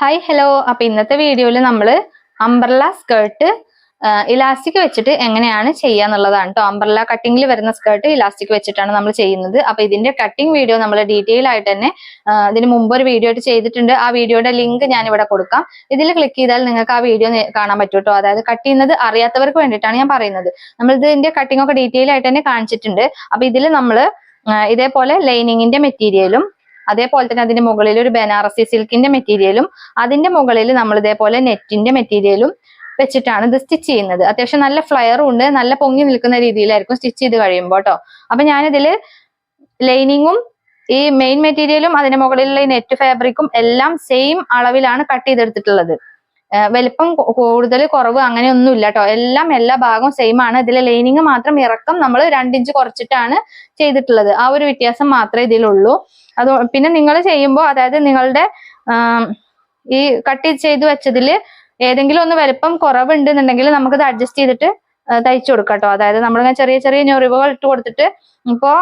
Hi hello അപ്പൊ ഇന്നത്തെ വീഡിയോയിൽ നമ്മൾ അംബർല സ്കേർട്ട് ഇലാസ്റ്റിക് വെച്ചിട്ട് എങ്ങനെയാണ് ചെയ്യാന്നുള്ളതാണ് കേട്ടോ അംബർല കട്ടിങ്ങിൽ വരുന്ന സ്കേർട്ട് ഇലാസ്റ്റിക് വെച്ചിട്ടാണ് നമ്മൾ ചെയ്യുന്നത്. അപ്പൊ ഇതിന്റെ കട്ടിംഗ് വീഡിയോ നമ്മൾ ഡീറ്റെയിൽ ആയിട്ട് തന്നെ ഇതിന് മുമ്പ് ഒരു വീഡിയോ ആയിട്ട് ചെയ്തിട്ടുണ്ട്. ആ വീഡിയോയുടെ ലിങ്ക് ഞാൻ ഇവിടെ കൊടുക്കാം. ഇതിൽ ക്ലിക്ക് ചെയ്താൽ നിങ്ങൾക്ക് ആ വീഡിയോ കാണാൻ പറ്റും കേട്ടോ അതായത് കട്ട് ചെയ്യുന്നത് അറിയാത്തവർക്ക് വേണ്ടിയിട്ടാണ് ഞാൻ പറയുന്നത്. നമ്മൾ ഇതിന്റെ കട്ടിംഗ് ഒക്കെ ഡീറ്റെയിൽ ആയിട്ട് തന്നെ കാണിച്ചിട്ടുണ്ട്. അപ്പൊ ഇതിൽ നമ്മൾ ഇതേപോലെ ലൈനിങ്ങിന്റെ മെറ്റീരിയലും അതേപോലെ തന്നെ അതിന്റെ മുകളിൽ ഒരു ബനാറസി സിൽക്കിന്റെ മെറ്റീരിയലും അതിന്റെ മുകളിൽ നമ്മൾ ഇതേപോലെ നെറ്റിന്റെ മെറ്റീരിയലും വെച്ചിട്ടാണ് ഇത് സ്റ്റിച്ച് ചെയ്യുന്നത്. അത്യാവശ്യം നല്ല ഫ്ലയറും ഉണ്ട് നല്ല പൊങ്ങി നിൽക്കുന്ന രീതിയിലായിരിക്കും സ്റ്റിച്ച് ചെയ്ത് കഴിയുമ്പോൾ കേട്ടോ അപ്പൊ ഞാനിതിൽ ലൈനിങ്ങും ഈ മെയിൻ മെറ്റീരിയലും അതിന്റെ മുകളിലുള്ള ഈ നെറ്റ് ഫാബ്രിക്കും എല്ലാം സെയിം അളവിലാണ് കട്ട് ചെയ്തെടുത്തിട്ടുള്ളത്. വലിപ്പം കൂടുതൽ കുറവ് അങ്ങനെയൊന്നും ഇല്ല കേട്ടോ എല്ലാം എല്ലാ ഭാഗവും സെയിം ആണ്. ഇതിലെ ലൈനിങ് മാത്രം ഇറക്കം നമ്മൾ രണ്ടിഞ്ച് കുറച്ചിട്ടാണ് ചെയ്തിട്ടുള്ളത്. ആ ഒരു വ്യത്യാസം മാത്രമേ ഇതിലുള്ളൂ. അത് പിന്നെ നിങ്ങൾ ചെയ്യുമ്പോൾ അതായത് നിങ്ങളുടെ ഈ കട്ട് ചെയ്ത് വെച്ചതിൽ ഏതെങ്കിലും ഒന്ന് വലിപ്പം കുറവുണ്ടെന്നുണ്ടെങ്കിൽ നമുക്കത് അഡ്ജസ്റ്റ് ചെയ്തിട്ട് തയ്ച്ചു കൊടുക്കാം കേട്ടോ അതായത് നമ്മളിങ്ങനെ ചെറിയ ചെറിയ ഞൊറിവുകൾ ഇട്ട് കൊടുത്തിട്ട് ഇപ്പോ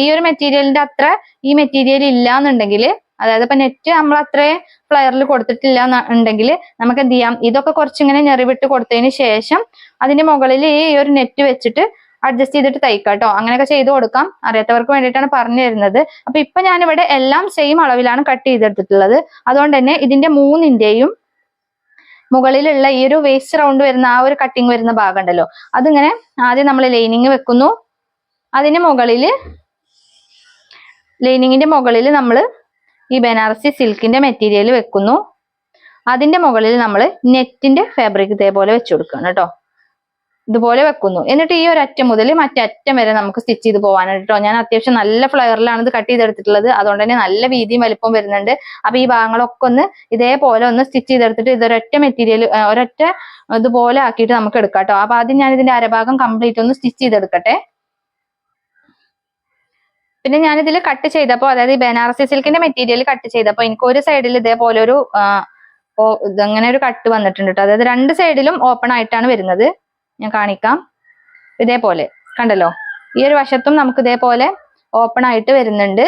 ഈ ഒരു മെറ്റീരിയലിന്റെ അത്ര ഈ മെറ്റീരിയൽ ഇല്ല എന്നുണ്ടെങ്കിൽ അതായത് ഇപ്പൊ നെറ്റ് നമ്മൾ അത്രയും ഫ്ലയറിൽ കൊടുത്തിട്ടില്ല എന്നുണ്ടെങ്കിൽ നമുക്ക് എന്ത് ചെയ്യാം? ഇതൊക്കെ കുറച്ചിങ്ങനെ ഞെറിവിട്ട് കൊടുത്തതിന് ശേഷം അതിന്റെ മുകളിൽ ഈ ഒരു നെറ്റ് വെച്ചിട്ട് അഡ്ജസ്റ്റ് ചെയ്തിട്ട് തയ്ക്കാം കേട്ടോ അങ്ങനെയൊക്കെ ചെയ്ത് കൊടുക്കാം. അറിയാത്തവർക്ക് വേണ്ടിയിട്ടാണ് പറഞ്ഞു തരുന്നത് അപ്പൊ ഇപ്പൊ ഞാനിവിടെ എല്ലാം സെയിം അളവിലാണ് കട്ട് ചെയ്തെടുത്തിട്ടുള്ളത്. അതുകൊണ്ട് തന്നെ ഇതിന്റെ മൂന്നിന്റെയും മുകളിലുള്ള ഈ ഒരു വേസ്റ്റ് റൗണ്ട് വരുന്ന ആ ഒരു കട്ടിങ് വരുന്ന ഭാഗം ഉണ്ടല്ലോ അതിങ്ങനെ ആദ്യം നമ്മൾ ലൈനിങ് വെക്കുന്നു. അതിന് മുകളിൽ ലൈനിങ്ങിന്റെ മുകളിൽ നമ്മൾ ഈ ബനാറസി സിൽക്കിന്റെ മെറ്റീരിയൽ വെക്കുന്നു. അതിന്റെ മുകളിൽ നമ്മൾ നെറ്റിന്റെ ഫാബ്രിക് ഇതേപോലെ വെച്ചു കൊടുക്കണം കേട്ടോ. ഇതുപോലെ വെക്കുന്നു. എന്നിട്ട് ഈ ഒരു അറ്റം മുതൽ മറ്റേ അറ്റം വരെ നമുക്ക് സ്റ്റിച്ച് ചെയ്ത് പോകാനാണ് കേട്ടോ ഞാൻ അത്യാവശ്യം നല്ല ഫ്ലയറിലാണ് ഇത് കട്ട് ചെയ്തെടുത്തിട്ടുള്ളത്. അതുകൊണ്ട് തന്നെ നല്ല വീതിയും വലിപ്പവും വരുന്നുണ്ട്. അപ്പൊ ഈ ഭാഗങ്ങളൊക്കെ ഒന്ന് ഇതേപോലെ ഒന്ന് സ്റ്റിച്ച് ചെയ്തെടുത്തിട്ട് ഇതൊരൊറ്റ മെറ്റീരിയൽ ഒരൊറ്റ ഇതുപോലെ ആക്കിയിട്ട് നമുക്ക് എടുക്കാം കേട്ടോ അപ്പൊ ആദ്യം ഞാൻ ഇതിന്റെ അരഭാഗം കംപ്ലീറ്റ് ഒന്ന് സ്റ്റിച്ച് ചെയ്തെടുക്കട്ടെ. പിന്നെ ഞാൻ ഇതിൽ കട്ട് ചെയ്തപ്പോൾ അതായത് ഈ ബനാറസി സിൽക്കിന്റെ മെറ്റീരിയൽ കട്ട് ചെയ്തപ്പോൾ എനിക്ക് ഒരു സൈഡിൽ ഇതേപോലെ ഒരു അങ്ങനെ ഒരു കട്ട് വന്നിട്ടുണ്ട് കേട്ടോ അതായത് രണ്ട് സൈഡിലും ഓപ്പൺ ആയിട്ടാണ് വരുന്നത്. ഞാൻ കാണിക്കാം. ഇതേപോലെ കണ്ടല്ലോ? ഈ ഒരു വശത്തും നമുക്ക് ഇതേപോലെ ഓപ്പൺ ആയിട്ട് വരുന്നുണ്ട്.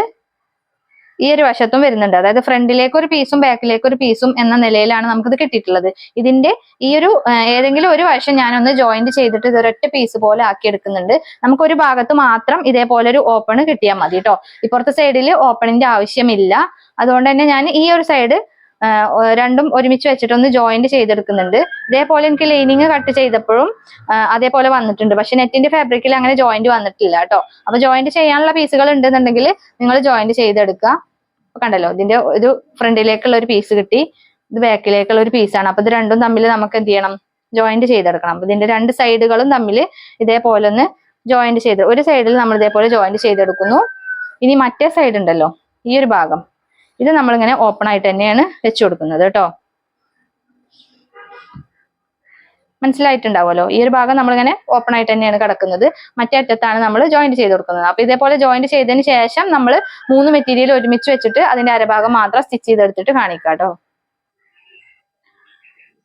ഈ ഒരു വശത്തും വരുന്നുണ്ട്. അതായത് ഫ്രണ്ടിലേക്ക് ഒരു പീസും ബാക്കിലേക്ക് ഒരു പീസും എന്ന നിലയിലാണ് നമുക്കിത് കിട്ടിയിട്ടുള്ളത്. ഇതിന്റെ ഈ ഒരു ഏതെങ്കിലും ഒരു വശം ഞാനൊന്ന് ജോയിന്റ് ചെയ്തിട്ട് ഇതൊരൊറ്റ പീസ് പോലെ ആക്കി എടുക്കുന്നുണ്ട്. നമുക്ക് ഒരു ഭാഗത്ത് മാത്രം ഇതേപോലെ ഒരു ഓപ്പൺ കിട്ടിയാൽ മതി കേട്ടോ ഇപ്പുറത്തെ സൈഡിൽ ഓപ്പണിന്റെ ആവശ്യമില്ല. അതുകൊണ്ട് തന്നെ ഞാൻ ഈ ഒരു സൈഡ് രണ്ടും ഒരുമിച്ച് വെച്ചിട്ട് ഒന്ന് ജോയിന്റ് ചെയ്തെടുക്കുന്നുണ്ട്. ഇതേപോലെ എനിക്ക് ലൈനിങ് കട്ട് ചെയ്തപ്പോഴും അതേപോലെ വന്നിട്ടുണ്ട്. പക്ഷെ നെറ്റിന്റെ ഫാബ്രിക്കിൽ അങ്ങനെ ജോയിന്റ് വന്നിട്ടില്ല കേട്ടോ. അപ്പൊ ജോയിന്റ് ചെയ്യാനുള്ള പീസുകൾ ഉണ്ടെന്നുണ്ടെങ്കിൽ നിങ്ങൾ ജോയിന്റ് ചെയ്തെടുക്കുക. കണ്ടല്ലോ ഇതിന്റെ ഒരു ഫ്രണ്ടിലേക്കുള്ള ഒരു പീസ് കിട്ടി. ഇത് ബാക്കിലേക്കുള്ള ഒരു പീസാണ് അപ്പൊ ഇത് രണ്ടും തമ്മിൽ നമുക്ക് എന്ത് ചെയ്യണം? ജോയിന്റ് ചെയ്തെടുക്കണം. അപ്പൊ ഇതിന്റെ രണ്ട് സൈഡുകളും തമ്മിൽ ഇതേപോലെ ഒന്ന് ജോയിന്റ് ചെയ്ത് ഒരു സൈഡിൽ നമ്മൾ ഇതേപോലെ ജോയിന്റ് ചെയ്തെടുക്കുന്നു. ഇനി മറ്റേ സൈഡ് ഉണ്ടല്ലോ ഈ ഒരു ഭാഗം. ഇത് നമ്മളിങ്ങനെ ഓപ്പൺ ആയിട്ട് തന്നെയാണ് വെച്ചു കൊടുക്കുന്നത് കേട്ടോ. മനസ്സിലായിട്ടുണ്ടാവുമല്ലോ? ഈ ഒരു ഭാഗം നമ്മളിങ്ങനെ ഓപ്പൺ ആയിട്ട് തന്നെയാണ് കിടക്കുന്നത്. മറ്റേ അറ്റത്താണ് നമ്മൾ ജോയിന്റ് ചെയ്ത് കൊടുക്കുന്നത്. അപ്പൊ ഇതേപോലെ ജോയിന്റ് ചെയ്തതിന് ശേഷം നമ്മൾ മൂന്ന് മെറ്റീരിയൽ ഒരുമിച്ച് വെച്ചിട്ട് അതിന്റെ അരഭാഗം മാത്രം സ്റ്റിച്ച് ചെയ്തെടുത്തിട്ട് കാണിക്കാം കേട്ടോ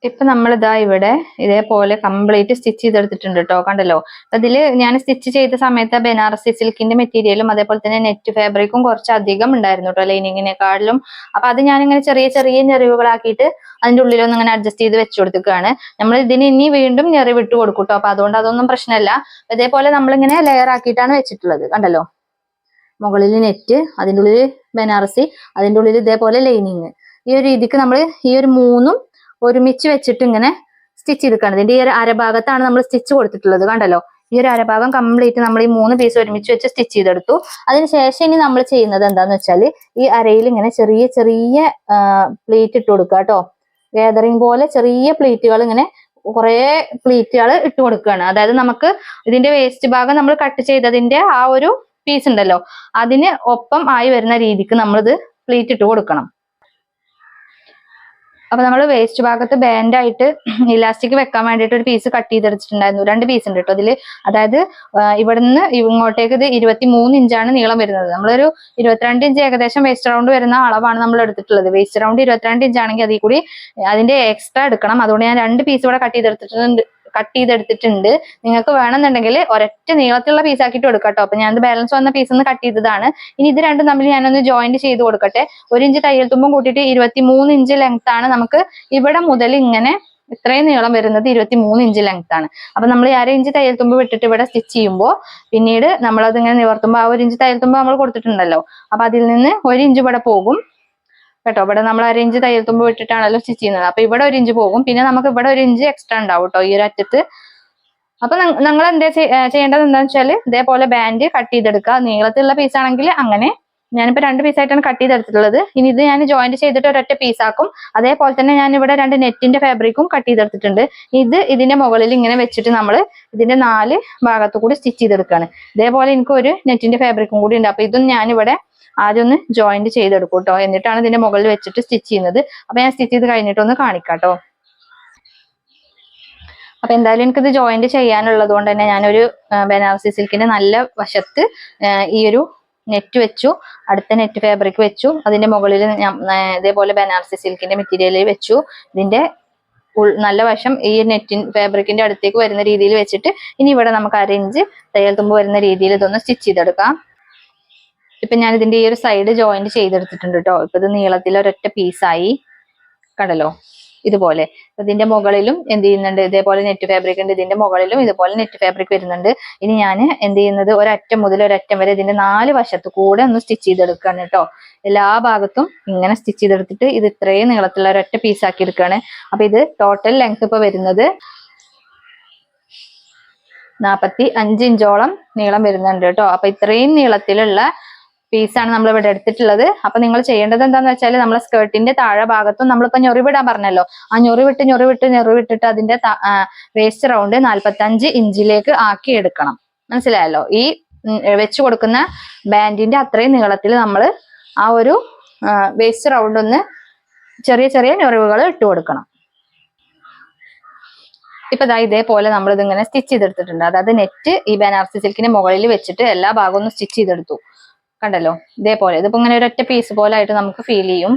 ഇപ്പൊ നമ്മളിതാ ഇവിടെ ഇതേപോലെ കംപ്ലീറ്റ് സ്റ്റിച്ച് ചെയ്തെടുത്തിട്ടുണ്ട് കേട്ടോ കണ്ടല്ലോ? ഇതിൽ ഞാൻ സ്റ്റിച്ച് ചെയ്ത സമയത്ത് ബനാറസി സിൽക്കിന്റെ മെറ്റീരിയലും അതേപോലെ തന്നെ നെറ്റ് ഫാബ്രിക്കും കുറച്ച് അധികം ഉണ്ടായിരുന്നു കേട്ടോ ലൈനിങ്ങിനെക്കാളിലും അപ്പൊ അത് ഞാനിങ്ങനെ ചെറിയ ചെറിയ ഞെറിവുകളാക്കിയിട്ട് അതിന്റെ ഉള്ളിലൊന്നും ഇങ്ങനെ അഡ്ജസ്റ്റ് ചെയ്ത് വെച്ചു കൊടുക്കുകയാണ് നമ്മൾ ഇതിന് ഇനി വീണ്ടും ഞെറിവ് ഇട്ട് കൊടുക്കും അപ്പൊ അതുകൊണ്ട് അതൊന്നും പ്രശ്നമല്ല ഇതേപോലെ നമ്മളിങ്ങനെ ലെയർ ആക്കിയിട്ടാണ് വെച്ചിട്ടുള്ളത് കണ്ടല്ലോ? മുകളിൽ നെറ്റ് അതിന്റെ ഉള്ളിൽ ബനാറസി അതിന്റെ ഉള്ളിൽ ഇതേപോലെ ലൈനിങ് ഈ ഒരു രീതിക്ക് നമ്മൾ ഈ ഒരു മൂന്നും ഒരുമിച്ച് വെച്ചിട്ട് ഇങ്ങനെ സ്റ്റിച്ച് ചെയ്തിട്ടാണ് ഇതിന്റെ ഈ ഒരു അരഭാഗത്താണ് നമ്മൾ സ്റ്റിച്ച് കൊടുത്തിട്ടുള്ളത് കണ്ടല്ലോ? ഈ ഒരു അരഭാഗം കംപ്ലീറ്റ് നമ്മൾ ഈ മൂന്ന് പീസ് ഒരുമിച്ച് വെച്ച് സ്റ്റിച്ച് ചെയ്തെടുത്തു. അതിനുശേഷം ഇനി നമ്മൾ ചെയ്യുന്നത് എന്താന്ന് വെച്ചാൽ ഈ അരയിൽ ഇങ്ങനെ ചെറിയ ചെറിയ പ്ലേറ്റ് ഇട്ട് കൊടുക്കുക കേട്ടോ. ഗാദറിങ് പോലെ ചെറിയ പ്ലേറ്റുകൾ ഇങ്ങനെ കുറേ പ്ലേറ്റുകൾ ഇട്ട് കൊടുക്കുകയാണ്. അതായത് നമുക്ക് ഇതിന്റെ വേസ്റ്റ് ഭാഗം നമ്മൾ കട്ട് ചെയ്തതിന്റെ ആ ഒരു പീസ് ഉണ്ടല്ലോ അതിന് ഒപ്പം ആയി വരുന്ന രീതിക്ക് നമ്മളിത് പ്ലേറ്റ് ഇട്ട് കൊടുക്കണം. അപ്പൊ നമ്മൾ വേസ്റ്റ് ഭാഗത്ത് ബാൻഡ് ആയിട്ട് ഇലാസ്റ്റിക് വെക്കാൻ വേണ്ടിയിട്ട് ഒരു പീസ് കട്ട് ചെയ്തെടുത്തിട്ടുണ്ടായിരുന്നു. രണ്ട് പീസ് ഉണ്ട് കേട്ടോ അതിൽ അതായത് ഇവിടുന്ന് ഇങ്ങോട്ടേക്ക് ഇത് ഇരുപത്തി മൂന്ന് ഇഞ്ചാണ് നീളം വരുന്നത്. നമ്മളൊരു ഇരുപത്തിരണ്ട് ഇഞ്ച് ഏകദേശം വേസ്റ്റ് റൗണ്ട് വരുന്ന അളവാണ് നമ്മൾ എടുത്തിട്ടുള്ളത്. വേസ്റ്റ് റൗണ്ട് ഇരുപത്തിരണ്ട് ഇഞ്ച് ആണെങ്കിൽ അതിൽ കൂടി അതിന്റെ എക്സ്ട്രാ എടുക്കണം. അതുകൊണ്ട് ഞാൻ രണ്ട് പീസ് ഇവിടെ കട്ട് ചെയ്തെടുത്തിട്ടുണ്ട് കട്ട് ചെയ്തെടുത്തിട്ടുണ്ട്. നിങ്ങൾക്ക് വേണമെന്നുണ്ടെങ്കിൽ ഒരൊറ്റ നീളത്തിലുള്ള പീസ് ആക്കിയിട്ട് കൊടുക്കാം കേട്ടോ അപ്പൊ ഞാനത് ബാലൻസ് വന്ന പീസ് ഒന്ന് കട്ട് ചെയ്തതാണ്. ഇനി ഇത് രണ്ടും തമ്മിൽ ഞാനൊന്ന് ജോയിന്റ് ചെയ്ത് കൊടുക്കട്ടെ. ഒരു ഇഞ്ച് തയ്യൽ തുമ്പും കൂട്ടിയിട്ട് ഇരുപത്തി മൂന്ന് ഇഞ്ച് ലെങ്ത് ആണ് നമുക്ക് ഇവിടെ മുതൽ ഇങ്ങനെ ഇത്രയും നീളം വരുന്നത് ഇരുപത്തി മൂന്ന് ഇഞ്ച് ലെങ്ത് ആണ്. അപ്പൊ നമ്മൾ അര ഇഞ്ച് തയ്യൽ തുമ്പ് വിട്ടിട്ട് ഇവിടെ സ്റ്റിച്ച് ചെയ്യുമ്പോൾ പിന്നീട് നമ്മൾ അതിങ്ങനെ നിവർത്തുമ്പോൾ ആ ഒരു ഇഞ്ച് തയ്യൽ തുമ്പ് നമ്മൾ കൊടുത്തിട്ടുണ്ടല്ലോ. അപ്പൊ അതിൽ നിന്ന് ഒരു ഇഞ്ച് ഇവിടെ പോകും. കേട്ടോ? ഇവിടെ നമ്മൾ അരിഞ്ച് തയ്യൽ തുമ്പ് വിട്ടിട്ടാണല്ലോ സ്റ്റിച്ച് ചെയ്യുന്നത്. അപ്പൊ ഇവിടെ ഒരു ഇഞ്ച് പോകും. പിന്നെ നമുക്ക് ഇവിടെ ഒരു ഇഞ്ച് എക്സ്ട്രാ ഉണ്ടാവും കേട്ടോ ഈ ഒരു അറ്റത്ത്. അപ്പൊ നിങ്ങൾ എന്താ ചെയ്യേണ്ടത് എന്താണെന്ന് വെച്ചാൽ ഇതേപോലെ ബാൻഡ് കട്ട് ചെയ്തെടുക്കുക. നീളത്തിലുള്ള പീസ് ആണെങ്കിൽ അങ്ങനെ. ഞാനിപ്പോ രണ്ട് പീസ് ആയിട്ടാണ് കട്ട് ചെയ്തെടുത്തിട്ടുള്ളത്. ഇനി ഇത് ഞാൻ ജോയിന്റ് ചെയ്തിട്ട് ഒരൊറ്റ പീസാക്കും അതേപോലെ തന്നെ ഞാൻ ഇവിടെ രണ്ട് നെറ്റിന്റെ ഫാബ്രിക്കും കട്ട് ചെയ്തെടുത്തിട്ടുണ്ട്. ഇത് ഇതിന്റെ മുകളിൽ ഇങ്ങനെ വെച്ചിട്ട് നമ്മൾ ഇതിന്റെ നാല് ഭാഗത്തു കൂടി സ്റ്റിച്ച് ചെയ്തെടുക്കുകയാണ് ഇതേപോലെ എനിക്ക് ഒരു നെറ്റിന്റെ ഫാബ്രിക്കും കൂടി ഉണ്ട്. അപ്പൊ ഇതും ഞാനിവിടെ ആദ്യം ഒന്ന് ജോയിന്റ് ചെയ്തെടുക്കും കേട്ടോ എന്നിട്ടാണ് ഇതിന്റെ മുകളിൽ വെച്ചിട്ട് സ്റ്റിച്ച് ചെയ്യുന്നത്. അപ്പൊ ഞാൻ സ്റ്റിച്ച് ചെയ്ത് കഴിഞ്ഞിട്ട് ഒന്ന് കാണിക്കാം കേട്ടോ അപ്പൊ എന്തായാലും എനിക്കിത് ജോയിന്റ് ചെയ്യാനുള്ളത് കൊണ്ട് തന്നെ ഞാനൊരു ബനാറസി സിൽക്കിന്റെ നല്ല വശത്ത് ഈ ഒരു നെറ്റ് വെച്ചു. അടുത്ത നെറ്റ് ഫാബ്രിക് വെച്ചു. അതിന്റെ മുകളിൽ ഇതേപോലെ ബനാറസി സിൽക്കിന്റെ മെറ്റീരിയൽ വെച്ചു. ഇതിന്റെ നല്ല വശം ഈ നെറ്റിൻ ഫാബ്രിക്കിന്റെ അടുത്തേക്ക് വരുന്ന രീതിയിൽ വെച്ചിട്ട് ഇനി ഇവിടെ നമുക്ക് അര ഇഞ്ച് തയ്യൽ തുമ്പ് വരുന്ന രീതിയിൽ ഇതൊന്ന് സ്റ്റിച്ച് ചെയ്തെടുക്കാം. ഇപ്പൊ ഞാൻ ഇതിന്റെ ഈ ഒരു സൈഡ് ജോയിന്റ് ചെയ്തെടുത്തിട്ടുണ്ട് കേട്ടോ ഇപ്പൊ ഇത് നീളത്തിൽ ഒരൊറ്റ പീസായി കണ്ടല്ലോ ഇതുപോലെ. ഇതിന്റെ മുകളിലും എന്ത് ചെയ്യുന്നുണ്ട്? ഇതേപോലെ നെറ്റ് ഫാബ്രിക് ഉണ്ട്. ഇതിന്റെ മുകളിലും ഇതുപോലെ നെറ്റ് ഫാബ്രിക് വരുന്നുണ്ട്. ഇനി ഞാൻ എന്ത് ചെയ്യുന്നത്? ഒരറ്റം മുതൽ ഒരറ്റം വരെ ഇതിന്റെ നാല് വശത്ത് കൂടെ ഒന്ന് സ്റ്റിച്ച് ചെയ്തെടുക്കുകയാണ് കേട്ടോ എല്ലാ ഭാഗത്തും ഇങ്ങനെ സ്റ്റിച്ച് ചെയ്തെടുത്തിട്ട് ഇത് ഇത്രയും നീളത്തിലുള്ള ഒരൊറ്റ ആക്കി എടുക്കുകയാണ്. അപ്പൊ ഇത് ടോട്ടൽ ലെങ്ത് ഇപ്പൊ വരുന്നത് നാപ്പത്തി അഞ്ച് ഇഞ്ചോളം നീളം വരുന്നുണ്ട് കേട്ടോ അപ്പൊ ഇത്രയും നീളത്തിലുള്ള പീസാണ് നമ്മൾ ഇവിടെ എടുത്തിട്ടുള്ളത്. അപ്പൊ നിങ്ങൾ ചെയ്യേണ്ടത് എന്താന്ന് വെച്ചാൽ നമ്മളെ സ്കേർട്ടിന്റെ താഴെ ഭാഗത്തും നമ്മളിപ്പോ ഞൊറിവിടാൻ പറഞ്ഞല്ലോ. ആ ഞൊറിവിട്ട് ഞൊറിവിട്ട് ഞൊറിവിട്ടിട്ട് അതിന്റെ വേസ്റ്റ് റൗണ്ട് നാൽപ്പത്തി അഞ്ച് ഇഞ്ചിലേക്ക് ആക്കി എടുക്കണം. മനസ്സിലായല്ലോ? ഈ വെച്ചു കൊടുക്കുന്ന ബാൻഡിന്റെ അത്രയും നീളത്തിൽ നമ്മൾ ആ ഒരു വേസ്റ്റ് റൗണ്ട് ഒന്ന് ചെറിയ ചെറിയ ഞൊറിവുകൾ ഇട്ട് കൊടുക്കണം. ഇപ്പൊ ഇതാ ഇതേപോലെ നമ്മൾ ഇതിങ്ങനെ സ്റ്റിച്ച് ചെയ്തെടുത്തിട്ടുണ്ട്. അതായത് നെറ്റ് ഈ ബനാറസി സിൽക്കിന്റെ മുകളിൽ വെച്ചിട്ട് എല്ലാ ഭാഗവും സ്റ്റിച്ച് ചെയ്തെടുത്തു. കണ്ടല്ലോ? ഇതേപോലെ. ഇതിപ്പോ ഇങ്ങനെ ഒരൊറ്റ പീസ് പോലെ ആയിട്ട് നമുക്ക് ഫീൽ ചെയ്യും.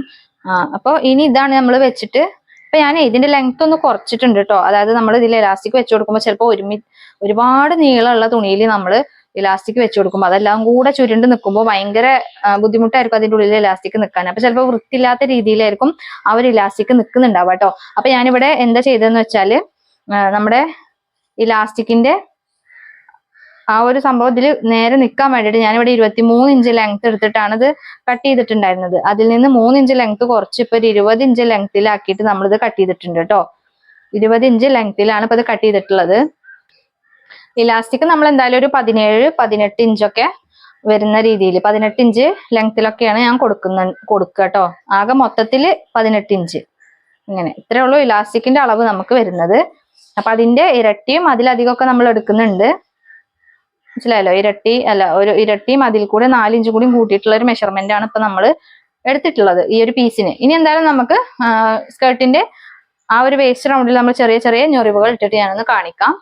അപ്പൊ ഇനി ഇതാണ് നമ്മൾ വെച്ചിട്ട് ഇപ്പൊ ഞാൻ ഇതിന്റെ ലെങ്ത് ഒന്ന് കുറച്ചിട്ടുണ്ട് കേട്ടോ അതായത് നമ്മൾ ഇതിൽ ഇലാസ്റ്റിക് വെച്ച് കൊടുക്കുമ്പോൾ ചിലപ്പോൾ ഒരുമി ഒരുപാട് നീളമുള്ള തുണിയിൽ നമ്മൾ ഇലാസ്റ്റിക് വെച്ച് കൊടുക്കുമ്പോൾ അതെല്ലാം കൂടെ ചുരുണ്ട് നിൽക്കുമ്പോൾ ഭയങ്കര ബുദ്ധിമുട്ടായിരിക്കും അതിന്റെ ഉള്ളിൽ ഇലാസ്റ്റിക് നിൽക്കാൻ അപ്പൊ ചിലപ്പോൾ വൃത്തിയില്ലാത്ത രീതിയിലായിരിക്കും ആ ഒരു ഇലാസ്റ്റിക് നിൽക്കുന്നുണ്ടാവുക കേട്ടോ അപ്പൊ ഞാനിവിടെ എന്താ ചെയ്തതെന്ന് വെച്ചാൽ നമ്മുടെ ഇലാസ്റ്റിക്കിന്റെ ആ ഒരു സംഭവത്തിൽ നേരെ നിൽക്കാൻ വേണ്ടിയിട്ട് ഞാനിവിടെ ഇരുപത്തി മൂന്ന് ഇഞ്ച് ലെങ്ത് എടുത്തിട്ടാണ് ഇത് കട്ട് ചെയ്തിട്ടുണ്ടായിരുന്നത്. അതിൽ നിന്ന് മൂന്ന് ഇഞ്ച് ലെങ്ത് കുറച്ച് ഇപ്പൊ ഒരു ഇരുപത് ഇഞ്ച് ലെങ്തിലാക്കിയിട്ട് ഇത് കട്ട് ചെയ്തിട്ടുണ്ട് കേട്ടോ ഇരുപത് ഇഞ്ച് ലെങ്ത്തിലാണ് ഇപ്പൊ ഇത് കട്ട് ചെയ്തിട്ടുള്ളത്. ഇലാസ്റ്റിക് നമ്മൾ എന്തായാലും ഒരു പതിനേഴ് പതിനെട്ട് ഇഞ്ചൊക്കെ വരുന്ന രീതിയിൽ പതിനെട്ട് ഇഞ്ച് ലെങ്തിലൊക്കെയാണ് ഞാൻ കൊടുക്കുന്ന കൊടുക്കുക കേട്ടോ ആകെ മൊത്തത്തിൽ പതിനെട്ട് ഇഞ്ച് ഇങ്ങനെ. ഇത്രേ ഉള്ളൂ ഇലാസ്റ്റിക്കിന്റെ അളവ് നമുക്ക് വരുന്നത്. അപ്പൊ അതിന്റെ ഇരട്ടിയും അതിലധികമൊക്കെ നമ്മൾ എടുക്കുന്നുണ്ട്. മനസ്സിലായല്ലോ? ഇരട്ടി അല്ല ഒരു ഇരട്ടിയും അതിൽ കൂടെ നാലിഞ്ച് കൂടി കൂട്ടിയിട്ടുള്ള ഒരു മെഷർമെന്റ് ആണ് ഇപ്പൊ നമ്മൾ എടുത്തിട്ടുള്ളത് ഈ ഒരു പീസിന് ഇനി എന്തായാലും നമുക്ക് സ്കേർട്ടിന്റെ ആ ഒരു വേസ്റ്റ് റൗണ്ടിൽ നമ്മൾ ചെറിയ ചെറിയ ഞൊറിവുകൾ ഇട്ടിട്ട് ഞാനൊന്ന് കാണിക്കാം.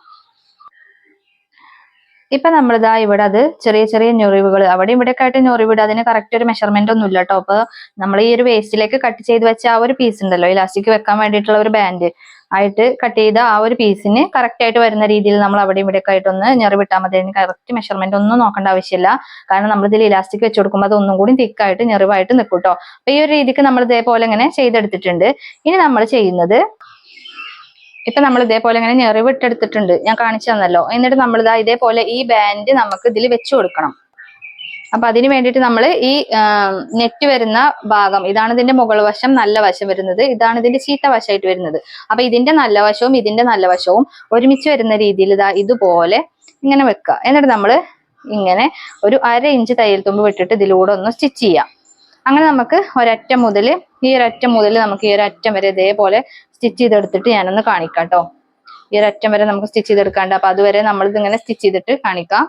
ഇപ്പൊ നമ്മളിതാ ഇവിടെ അത് ചെറിയ ചെറിയ ഞൊറിവുകൾ അവിടെ ഇവിടെ ഒക്കെ ആയിട്ട് ഞൊറിവിട് അതിന് കറക്റ്റ് ഒരു മെഷർമെന്റ് ഒന്നും ഇല്ല കേട്ടോ അപ്പൊ നമ്മൾ ഈ ഒരു വേസ്റ്റിലേക്ക് കട്ട് ചെയ്ത് വെച്ച ആ ഒരു പീസ് ഉണ്ടല്ലോ ഇലാസ്റ്റിക് വെക്കാൻ വേണ്ടിയിട്ടുള്ള ഒരു ബാൻഡ് ആയിട്ട് കട്ട് ചെയ്ത ആ ഒരു പീസിന് കറക്റ്റ് ആയിട്ട് വരുന്ന രീതിയിൽ നമ്മൾ അവിടെ ഇവിടെ ഒക്കെ ആയിട്ട് ഒന്ന് ഞെറിവിട്ടാൽ മതി. അതിന് കറക്റ്റ് മെഷർമെന്റ് ഒന്നും നോക്കേണ്ട ആവശ്യമില്ല. കാരണം നമ്മൾ ഇതിൽ ഇലാസ്റ്റിക് വെച്ച് കൊടുക്കുമ്പോൾ അത് ഒന്നും കൂടി തിക്കായിട്ട് ഞെറിവായിട്ട് നിൽക്കും കേട്ടോ അപ്പൊ ഈ ഒരു രീതിക്ക് നമ്മൾ ഇതേപോലെ ഇങ്ങനെ ചെയ്തെടുത്തിട്ടുണ്ട്. ഇനി നമ്മൾ ചെയ്യുന്നത് ഇപ്പൊ നമ്മൾ ഇതേപോലെ ഇങ്ങനെ ഞെറിവിട്ടെടുത്തിട്ടുണ്ട് ഞാൻ കാണിച്ചു തന്നല്ലോ. എന്നിട്ട് നമ്മൾ ഇതാ ഇതേപോലെ ഈ ബാൻഡ് നമുക്ക് ഇതിൽ വെച്ചു കൊടുക്കണം. അപ്പൊ അതിന് വേണ്ടിയിട്ട് നമ്മൾ ഈ നെറ്റ് വരുന്ന ഭാഗം ഇതാണ് ഇതിന്റെ മുകൾ വശം നല്ല വശം വരുന്നത്. ഇതാണ് ഇതിന്റെ ചീത്ത വശമായിട്ട് വരുന്നത്. അപ്പൊ ഇതിന്റെ നല്ല വശവും ഇതിന്റെ നല്ല വശവും ഒരുമിച്ച് വരുന്ന രീതിയിൽ ഇതാ ഇതുപോലെ ഇങ്ങനെ വെക്കുക. എന്നിട്ട് നമ്മൾ ഇങ്ങനെ ഒരു അര ഇഞ്ച് തയ്യൽ തുമ്പ് വിട്ടിട്ട് ഇതിലൂടെ ഒന്ന് സ്റ്റിച്ച് ചെയ്യാം. അങ്ങനെ നമുക്ക് ഒരറ്റം മുതൽ ഈ ഒരറ്റം മുതൽ നമുക്ക് ഈ ഒരറ്റം വരെ ഇതേപോലെ സ്റ്റിച്ച് ചെയ്തെടുത്തിട്ട് ഞാനൊന്ന് കാണിക്കാം കേട്ടോ ഈ ഒരറ്റം വരെ നമുക്ക് സ്റ്റിച്ച് ചെയ്തെടുക്കാണ്ട്. അപ്പൊ അതുവരെ നമ്മൾ ഇതിങ്ങനെ സ്റ്റിച്ച് ചെയ്തിട്ട് കാണിക്കാം.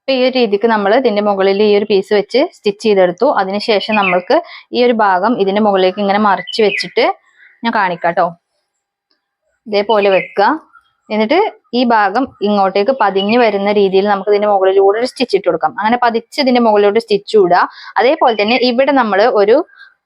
അപ്പൊ ഈ ഒരു രീതിക്ക് നമ്മൾ ഇതിന്റെ മുകളിൽ ഈ ഒരു പീസ് വെച്ച് സ്റ്റിച്ച് ചെയ്തെടുത്തു. അതിനുശേഷം നമ്മൾക്ക് ഈ ഒരു ഭാഗം ഇതിന്റെ മുകളിലേക്ക് ഇങ്ങനെ മറിച്ച് വെച്ചിട്ട് ഞാൻ കാണിക്കാം കേട്ടോ ഇതേപോലെ വെക്കുക. എന്നിട്ട് ഈ ഭാഗം ഇങ്ങോട്ടേക്ക് പതിഞ്ഞു വരുന്ന രീതിയിൽ നമുക്ക് ഇതിന്റെ മുകളിലൂടെ ഒരു സ്റ്റിച്ച് ഇട്ട് കൊടുക്കാം. അങ്ങനെ പതിച്ച് ഇതിന്റെ മുകളിലോട്ട് സ്റ്റിച്ച് ഇടുക. അതേപോലെ തന്നെ ഇവിടെ നമ്മൾ ഒരു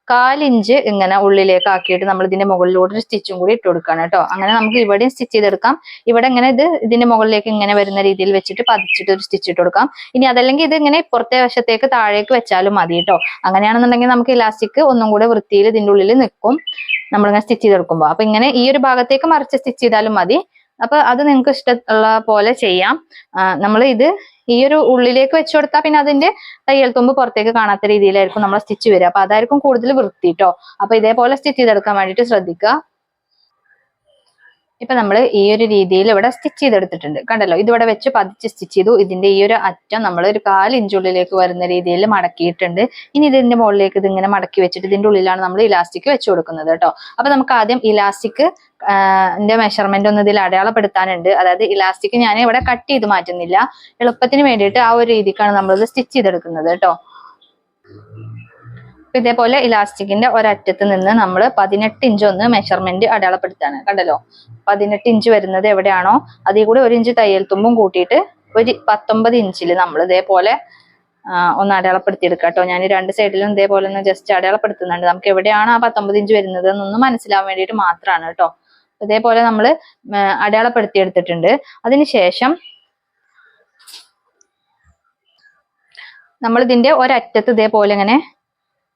കാലിഞ്ച് ഇങ്ങനെ ഉള്ളിലേക്ക് ആക്കിയിട്ട് നമ്മൾ ഇതിന്റെ മുകളിലൂടെ ഒരു സ്റ്റിച്ചും കൂടി ഇട്ട് കൊടുക്കണം കേട്ടോ. അങ്ങനെ നമുക്ക് ഇവിടെയും സ്റ്റിച്ച് ചെയ്തെടുക്കാം. ഇവിടെ ഇങ്ങനെ ഇത് ഇതിന്റെ മുകളിലേക്ക് ഇങ്ങനെ വരുന്ന രീതിയിൽ വെച്ചിട്ട് പതിച്ചിട്ട് ഒരു സ്റ്റിച്ച് ഇട്ട് കൊടുക്കാം. ഇനി അതല്ലെങ്കിൽ ഇത് ഇങ്ങനെ പുറത്തെ വശത്തേക്ക് താഴേക്ക് വെച്ചാലും മതി കേട്ടോ. അങ്ങനെയാണെന്നുണ്ടെങ്കിൽ നമുക്ക് ഇലാസ്റ്റിക് ഒന്നും കൂടെ വൃത്തിയിൽ ഇതിന്റെ ഉള്ളിൽ നിൽക്കും. നമ്മളിങ്ങനെ സ്റ്റിച്ച് ചെയ്തെടുക്കുമ്പോൾ. അപ്പൊ ഇങ്ങനെ ഈ ഒരു ഭാഗത്തേക്ക് മറിച്ച് സ്റ്റിച്ച് ചെയ്താലും മതി. അപ്പൊ അത് നിങ്ങൾക്ക് ഇഷ്ടമുള്ള പോലെ ചെയ്യാം. നമ്മൾ ഇത് ഈ ഒരു ഉള്ളിലേക്ക് വെച്ചു കൊടുത്താൽ പിന്നെ അതിന്റെ തയ്യൽ തുമ്പ് പുറത്തേക്ക് കാണാത്ത രീതിയിലായിരിക്കും നമ്മൾ സ്റ്റിച്ച് വരിക. അപ്പൊ അതായിരിക്കും കൂടുതൽ വൃത്തി കേട്ടോ അപ്പൊ ഇതേപോലെ സ്റ്റിച്ച് ചെയ്തെടുക്കാൻ വേണ്ടിയിട്ട് ശ്രദ്ധിക്കുക. ഇപ്പൊ നമ്മൾ ഈ ഒരു രീതിയിൽ ഇവിടെ സ്റ്റിച്ച് ചെയ്തെടുത്തിട്ടുണ്ട്. കണ്ടല്ലോ? ഇതിവിടെ വെച്ച് പതിച്ച് സ്റ്റിച്ച് ചെയ്തു. ഇതിന്റെ ഈ ഒരു അറ്റം നമ്മൾ ഒരു കാൽ ഇഞ്ചുള്ളിലേക്ക് വരുന്ന രീതിയിൽ മടക്കിയിട്ടുണ്ട്. ഇനി ഇതിന്റെ മുകളിലേക്ക് ഇതിങ്ങനെ മടക്കി വെച്ചിട്ട് ഇതിന്റെ ഉള്ളിലാണ് നമ്മൾ ഇലാസ്റ്റിക് വെച്ച് കൊടുക്കുന്നത് കേട്ടോ. അപ്പൊ നമുക്ക് ആദ്യം ഇലാസ്റ്റിക് ന്റെ മെഷർമെന്റ് ഒന്ന് ഇതിൽ അടയാളപ്പെടുത്താനുണ്ട്. അതായത് ഇലാസ്റ്റിക് ഞാൻ ഇവിടെ കട്ട് ചെയ്ത് മാറ്റുന്നില്ല. എളുപ്പത്തിന് വേണ്ടിയിട്ട് ആ ഒരു രീതിക്കാണ് നമ്മളിത് സ്റ്റിച്ച് ചെയ്തെടുക്കുന്നത് കേട്ടോ. ഇതേപോലെ ഇലാസ്റ്റിക്കിന്റെ ഒരറ്റത്ത് നിന്ന് നമ്മൾ പതിനെട്ട് ഇഞ്ച് ഒന്ന് മെഷർമെന്റ് അടയാളപ്പെടുത്താണ് കണ്ടല്ലോ? പതിനെട്ട് ഇഞ്ച് വരുന്നത് എവിടെയാണോ? അതിൽ കൂടി ഒരു ഇഞ്ച് തയ്യൽ തുമ്പും കൂട്ടിയിട്ട് ഒരു പത്തൊമ്പത് ഇഞ്ചിൽ നമ്മൾ ഇതേപോലെ ഒന്ന് അടയാളപ്പെടുത്തി എടുക്കാം കേട്ടോ. ഞാൻ രണ്ട് സൈഡിലും ഇതേപോലെ ഒന്ന് ജസ്റ്റ് അടയാളപ്പെടുത്തുന്നുണ്ട്. നമുക്ക് എവിടെയാണ് ആ പത്തൊമ്പത് ഇഞ്ച് വരുന്നത് എന്നൊന്ന് മനസ്സിലാവാൻ വേണ്ടിയിട്ട് മാത്രമാണ് കേട്ടോ. ഇതേപോലെ നമ്മൾ അടയാളപ്പെടുത്തി എടുത്തിട്ടുണ്ട് അതിനുശേഷം നമ്മൾ ഇതിന്റെ ഒരറ്റത്ത് ഇതേപോലെ ഇങ്ങനെ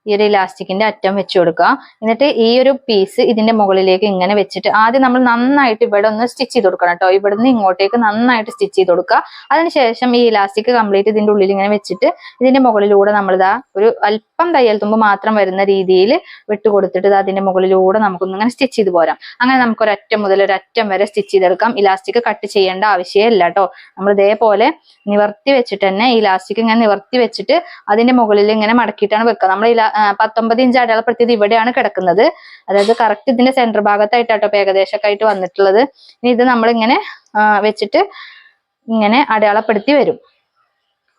ഈ ഒരു ഇലാസ്റ്റിക്കിന്റെ അറ്റം വെച്ച് കൊടുക്കുക. എന്നിട്ട് ഈ ഒരു പീസ് ഇതിന്റെ മുകളിലേക്ക് ഇങ്ങനെ വെച്ചിട്ട് ആദ്യം നമ്മൾ നന്നായിട്ട് ഇവിടെ ഒന്ന് സ്റ്റിച്ച് ചെയ്ത് കൊടുക്കണം കേട്ടോ. ഇവിടെ നിന്ന് ഇങ്ങോട്ടേക്ക് നന്നായിട്ട് സ്റ്റിച്ച് ചെയ്ത് കൊടുക്കുക. അതിനുശേഷം ഈ ഇലാസ്റ്റിക് കംപ്ലീറ്റ് ഇതിന്റെ ഉള്ളിൽ ഇങ്ങനെ വെച്ചിട്ട് ഇതിന്റെ മുകളിലൂടെ നമ്മൾ നമ്മളിതാ ഒരു അല്പം തയ്യൽ തുമ്പ് മാത്രം വരുന്ന രീതിയിൽ വിട്ട് കൊടുത്തിട്ട് ഇത് അതിന്റെ മുകളിലൂടെ നമുക്കൊന്ന് ഇങ്ങനെ സ്റ്റിച്ച് ചെയ്ത് പോരാം. അങ്ങനെ നമുക്ക് ഒരറ്റം മുതൽ ഒരു അറ്റം വരെ സ്റ്റിച്ച് ചെയ്തെടുക്കാം. ഇലാസ്റ്റിക് കട്ട് ചെയ്യേണ്ട ആവശ്യമില്ല കേട്ടോ. നമ്മൾ ഇതേപോലെ നിവർത്തി വെച്ചിട്ട് തന്നെ ഇലാസ്റ്റിക് ഇങ്ങനെ നിവർത്തി വെച്ചിട്ട് അതിന്റെ മുകളിൽ ഇങ്ങനെ മടക്കിയിട്ടാണ് വെക്കുക. നമ്മൾ ഇല പത്തൊമ്പത് ഇഞ്ച് അടയാളപ്പെടുത്തിയത് ഇവിടെയാണ് കിടക്കുന്നത്. അതായത് കറക്റ്റ് ഇതിന്റെ സെന്റർ ഭാഗത്തായിട്ടാട്ടോ ഏകദേശമൊക്കെ ആയിട്ട് വന്നിട്ടുള്ളത്. ഇനി ഇത് നമ്മൾ ഇങ്ങനെ വെച്ചിട്ട് ഇങ്ങനെ അടയാളപ്പെടുത്തി വരും.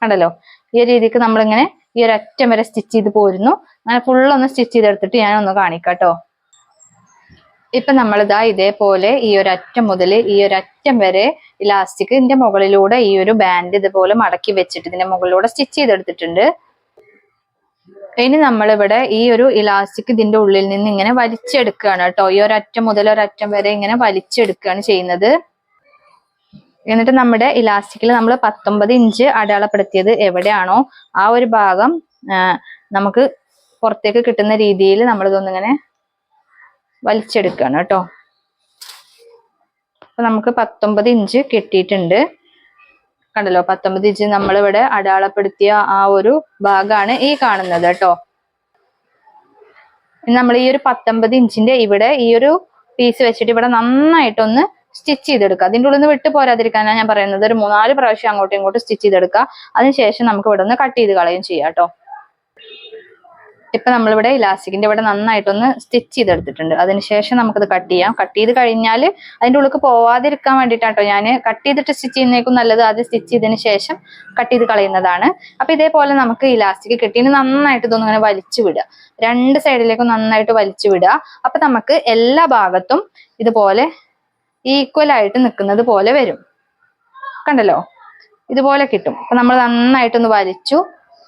കണ്ടല്ലോ? ഈ രീതിക്ക് നമ്മളിങ്ങനെ ഈ ഒരു അറ്റം വരെ സ്റ്റിച്ച് ചെയ്ത് പോരുന്നു. അങ്ങനെ ഫുൾ ഒന്ന് സ്റ്റിച്ച് ചെയ്തെടുത്തിട്ട് ഞാൻ ഒന്ന് കാണിക്കാട്ടോ. ഇപ്പൊ നമ്മളിതാ ഇതേപോലെ ഈ ഒരു അറ്റം മുതൽ ഈ ഒരു അറ്റം വരെ ഇലാസ്റ്റിക് ഇതിന്റെ മുകളിലൂടെ ഈ ഒരു ബാൻഡ് ഇതുപോലെ മടക്കി വെച്ചിട്ട് ഇതിന്റെ മുകളിലൂടെ സ്റ്റിച്ച് ചെയ്തെടുത്തിട്ടുണ്ട്. ഇനി നമ്മളിവിടെ ഈ ഒരു ഇലാസ്റ്റിക് ഇതിന്റെ ഉള്ളിൽ നിന്ന് ഇങ്ങനെ വലിച്ചെടുക്കുകയാണ് കേട്ടോ. ഈ ഒരറ്റം മുതൽ ഒരറ്റം വരെ ഇങ്ങനെ വലിച്ചെടുക്കുകയാണ് ചെയ്യുന്നത്. എന്നിട്ട് നമ്മുടെ ഇലാസ്റ്റിക്കിൽ നമ്മൾ പത്തൊമ്പത് ഇഞ്ച് അടയാളപ്പെടുത്തിയത് എവിടെയാണോ ആ ഒരു ഭാഗം നമുക്ക് പുറത്തേക്ക് കിട്ടുന്ന രീതിയിൽ നമ്മൾ ഇതൊന്നിങ്ങനെ വലിച്ചെടുക്കുകയാണ് കേട്ടോ. അപ്പൊ നമുക്ക് പത്തൊമ്പത് ഇഞ്ച് കിട്ടിയിട്ടുണ്ട്. കണ്ടല്ലോ പത്തൊമ്പത് ഇഞ്ച് നമ്മളിവിടെ അടയാളപ്പെടുത്തിയ ആ ഒരു ഭാഗമാണ് ഈ കാണുന്നത് കേട്ടോ. നമ്മൾ ഈ ഒരു പത്തൊമ്പത് ഇഞ്ചിന്റെ ഇവിടെ ഈ ഒരു പീസ് വെച്ചിട്ട് ഇവിടെ നന്നായിട്ടൊന്ന് സ്റ്റിച്ച് ചെയ്തെടുക്കുക. അതിന്റെ ഉള്ളിൽ നിന്ന് വിട്ടു പോരാതിരിക്കാനാണ് ഞാൻ പറയുന്നത്. ഒരു മൂന്നാൽ പ്രാവശ്യം അങ്ങോട്ടും ഇങ്ങോട്ടും സ്റ്റിച്ച് ചെയ്തെടുക്കുക. അതിനുശേഷം നമുക്ക് ഇവിടെ നിന്ന് കട്ട് ചെയ്ത് കളയും ചെയ്യാം കേട്ടോ. ഇപ്പൊ നമ്മളിവിടെ ഇലാസ്റ്റിക്കിന്റെ ഇവിടെ നന്നായിട്ടൊന്ന് സ്റ്റിച്ച് ചെയ്തെടുത്തിട്ടുണ്ട്. അതിനുശേഷം നമുക്കത് കട്ട് ചെയ്യാം. കട്ട് ചെയ്ത് കഴിഞ്ഞാൽ അതിന്റെ ഉള്ളിൽ പോവാതിരിക്കാൻ വേണ്ടിയിട്ടാട്ടോ ഞാൻ കട്ട് ചെയ്തിട്ട് സ്റ്റിച്ച് ചെയ്യുന്നേക്കും നല്ലത് ആദ്യം സ്റ്റിച്ച് ചെയ്തതിന് ശേഷം കട്ട് ചെയ്ത് കളയുന്നതാണ്. അപ്പൊ ഇതേപോലെ നമുക്ക് ഇലാസ്റ്റിക് കിട്ടി. നന്നായിട്ട് ഇതൊന്നും ഇങ്ങനെ വലിച്ചു വിടുക. രണ്ട് സൈഡിലേക്കും നന്നായിട്ട് വലിച്ചു വിടുക. അപ്പൊ നമുക്ക് എല്ലാ ഭാഗത്തും ഇതുപോലെ ഈക്വൽ ആയിട്ട് നിൽക്കുന്നത് പോലെ വരും. കണ്ടല്ലോ? ഇതുപോലെ കിട്ടും. അപ്പൊ നമ്മൾ നന്നായിട്ടൊന്ന് വലിച്ചു